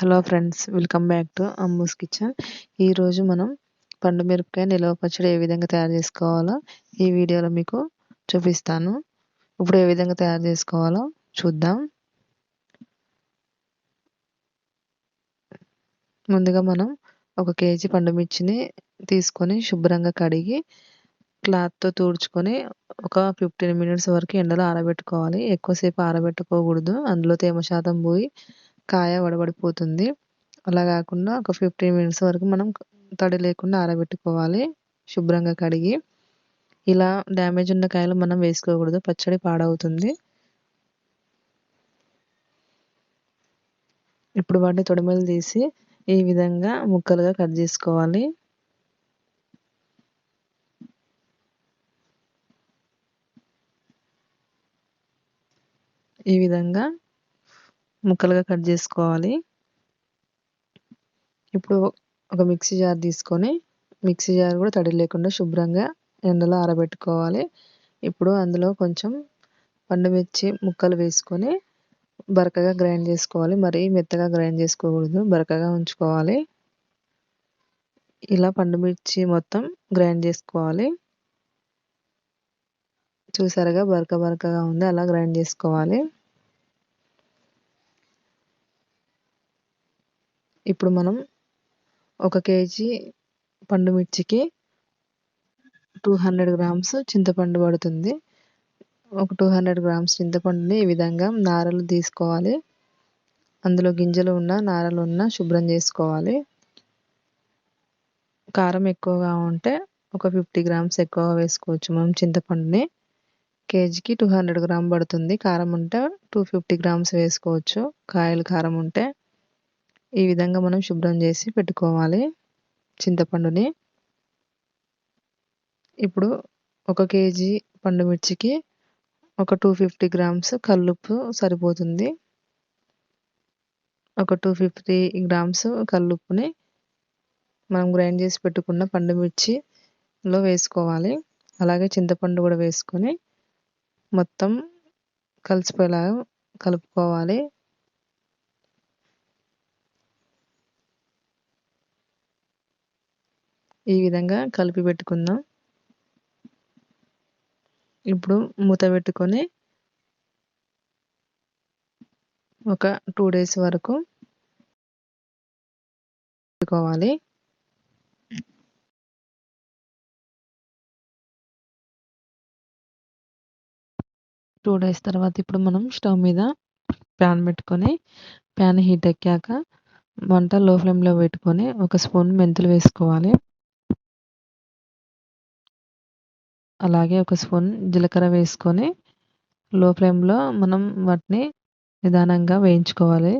Hello friends welcome back to Ammu's kitchen. ఈరోజు మనం పండు మిరపకాయ నిల్వ పచ్చడి ఏ విధంగా తయారు చేసుకోవాలో ఈ వీడియోలో మీకు చూపిస్తాను. ఇప్పుడు ఏ విధంగా తయారు చేసుకోవాలో చూద్దాం. ముందుగా మనం ఒక కేజీ పండు మిర్చిని తీసుకొని శుభ్రంగా కడిగి క్లాత్తో తుడుచుకొని ఒక ఫిఫ్టీన్ మినిట్స్ వరకు ఎండలో ఆరబెట్టుకోవాలి. ఎక్కువసేపు ఆరబెట్టుకోకూడదు. అందులో తేమ శాతం పోయి కాయ వడబడిపోతుంది. అలా కాకుండా ఒక ఫిఫ్టీన్ మినిట్స్ వరకు మనం తడి లేకుండా ఆరబెట్టుకోవాలి. శుభ్రంగా కడిగి ఇలా డ్యామేజ్ ఉన్న కాయలు మనం వేసుకోకూడదు. పచ్చడి పాడవుతుంది. ఇప్పుడు వాటిని తొడిమలు తీసి ఈ విధంగా ముక్కలుగా కట్ చేసుకోవాలి. ఈ విధంగా ముక్కలుగా కట్ చేసుకోవాలి. ఇప్పుడు ఒక మిక్సీ జార్ తీసుకొని మిక్సీ జార్ కూడా తడి లేకుండా శుభ్రంగా ఎండలో ఆరబెట్టుకోవాలి. ఇప్పుడు అందులో కొంచెం పండుమిర్చి ముక్కలు వేసుకొని బరకగా గ్రైండ్ చేసుకోవాలి. మరీ మెత్తగా గ్రైండ్ చేసుకోకూడదు బరకగా ఉంచుకోవాలి. ఇలా పండుమిర్చి మొత్తం గ్రైండ్ చేసుకోవాలి. చూసారుగా బరక బరకగా ఉంది అలా గ్రైండ్ చేసుకోవాలి. ఇప్పుడు మనం ఒక కేజీ పండు మిర్చికి టూ హండ్రెడ్ గ్రామ్స్ చింతపండు పడుతుంది. ఒక టూ హండ్రెడ్ గ్రామ్స్ చింతపండుని ఈ విధంగా నారలు తీసుకోవాలి. అందులో గింజలు ఉన్న నారలు ఉన్న శుభ్రం చేసుకోవాలి. కారం ఎక్కువగా ఉంటే ఒక ఫిఫ్టీ గ్రామ్స్ ఎక్కువ వేసుకోవచ్చు. మనం చింతపండుని కేజీకి టూ హండ్రెడ్ గ్రామ్ పడుతుంది. కారం ఉంటే టూ ఫిఫ్టీ గ్రామ్స్ వేసుకోవచ్చు. కాయలు కారం ఉంటే ఈ విధంగా మనం శుభ్రం చేసి పెట్టుకోవాలి చింతపండుని. ఇప్పుడు ఒక కేజీ పండు మిర్చికి ఒక టూ ఫిఫ్టీ గ్రామ్స్ కల్లుప్పు సరిపోతుంది. ఒక టూ ఫిఫ్టీ గ్రామ్స్ కల్లుప్పుని మనం గ్రైండ్ చేసి పెట్టుకున్న పండు మిర్చిలో వేసుకోవాలి. అలాగే చింతపండు కూడా వేసుకొని మొత్తం కలిసిపోయేలాగా కలుపుకోవాలి. ఈ విధంగా కలిపి పెట్టుకుందాం. ఇప్పుడు మూత పెట్టుకొని ఒక టూ డేస్ వరకు పెట్టుకోవాలి. టూ డేస్ తర్వాత ఇప్పుడు మనం స్టవ్ మీద ప్యాన్ పెట్టుకొని ప్యాన్ హీట్ ఎక్కాక వంట లో ఫ్లేమ్లో పెట్టుకొని ఒక స్పూన్ మెంతులు వేసుకోవాలి. అలాగే ఒక స్పూన్ జీలకర్ర వేసుకొని లో ఫ్లేమ్లో మనం వాటిని నిదానంగా వేయించుకోవాలి.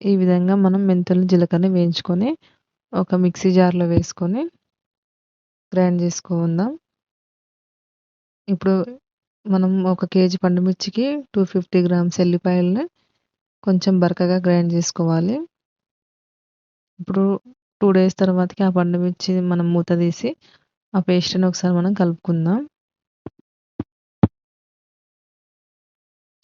ఈ విధంగా మనం మెంతులు జీలకర్రని వేయించుకొని ఒక మిక్సీ జార్లో వేసుకొని గ్రైండ్ చేసుకుందాం. ఇప్పుడు మనం ఒక కేజీ పండుమిర్చికి టూ ఫిఫ్టీ గ్రామ్స్ ఎల్లిపాయలని కొంచెం బరకగా గ్రైండ్ చేసుకోవాలి. ఇప్పుడు టూ డేస్ తర్వాతకి ఆ పండు మిర్చి మనం మూత తీసి ఆ పేస్ట్ని ఒకసారి మనం కలుపుకుందాం.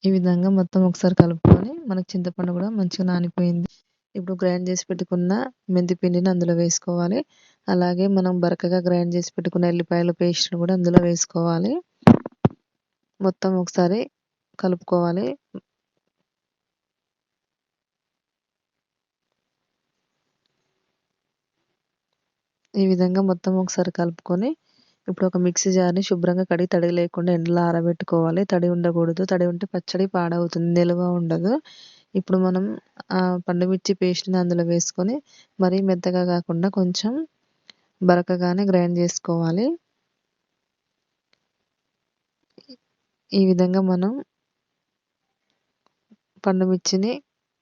ఈ విధంగా మొత్తం ఒకసారి కలుపుకొని మనకు చింతపండు కూడా మంచిగా నానిపోయింది. ఇప్పుడు గ్రైండ్ చేసి పెట్టుకున్న మెంతి పిండిని అందులో వేసుకోవాలి. అలాగే మనం బరకగా గ్రైండ్ చేసి పెట్టుకున్న ఎల్లిపాయల పేస్ట్ని కూడా అందులో వేసుకోవాలి. మొత్తం ఒకసారి కలుపుకోవాలి. ఈ విధంగా మొత్తం ఒకసారి కలుపుకొని ఇప్పుడు ఒక మిక్సీ జార్ని శుభ్రంగా కడిగి తడి లేకుండా ఎండలో ఆరబెట్టుకోవాలి. తడి ఉండకూడదు. తడి ఉంటే పచ్చడి పాడవుతుంది. నిల్వ ఉండదు. ఇప్పుడు మనం ఆ పండుమిర్చి పేస్ట్ని అందులో వేసుకొని మరీ మెత్తగా కాకుండా కొంచెం బరకగానే గ్రైండ్ చేసుకోవాలి. ఈ విధంగా మనం పండుమిర్చిని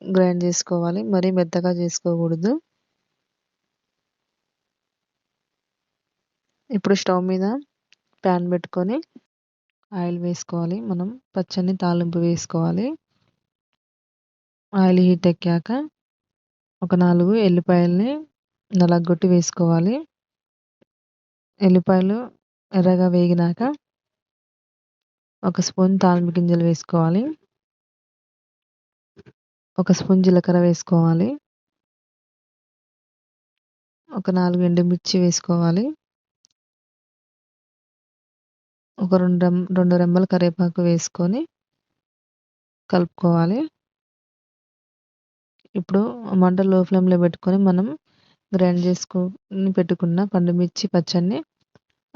గ్రైండ్ చేసుకోవాలి. మరీ మెత్తగా చేసుకోకూడదు. ఇప్పుడు స్టవ్ మీద ప్యాన్ పెట్టుకొని ఆయిల్ వేసుకోవాలి. మనం పచ్చని తాలింపు వేసుకోవాలి. ఆయిల్ హీట్ ఎక్కాక ఒక నాలుగు ఎల్లిపాయలని నలగొట్టి వేసుకోవాలి. ఎల్లిపాయలు ఎర్రగా వేగినాక ఒక స్పూన్ తాలింపు గింజలు వేసుకోవాలి. ఒక స్పూన్ జీలకర్ర వేసుకోవాలి. ఒక నాలుగు ఎండుమిర్చి వేసుకోవాలి. ఒక రెండు రెం రెండు రెమ్మల కరివేపాకు వేసుకొని కలుపుకోవాలి. ఇప్పుడు మంట లో ఫ్లేమ్లో పెట్టుకొని మనం గ్రైండ్ చేసుకొని పెట్టుకున్న పండుమిర్చి పచ్చడిని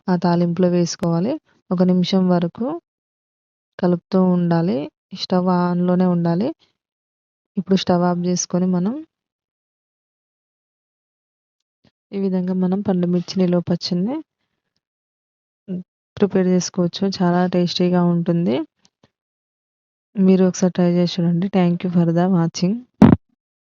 ఆ తాలింపులో వేసుకోవాలి. ఒక నిమిషం వరకు కలుపుతూ ఉండాలి. స్టవ్ ఆన్లోనే ఉండాలి. ఇప్పుడు స్టవ్ ఆఫ్ చేసుకొని మనం ఈ విధంగా మనం పండుమిర్చి నిలువ పచ్చడిని ప్రిపేర్ చేసుకోవచ్చు. చాలా టేస్టీగా ఉంటుంది. మీరు ఒకసారి ట్రై చేసి చూడండి. Thank you for the watching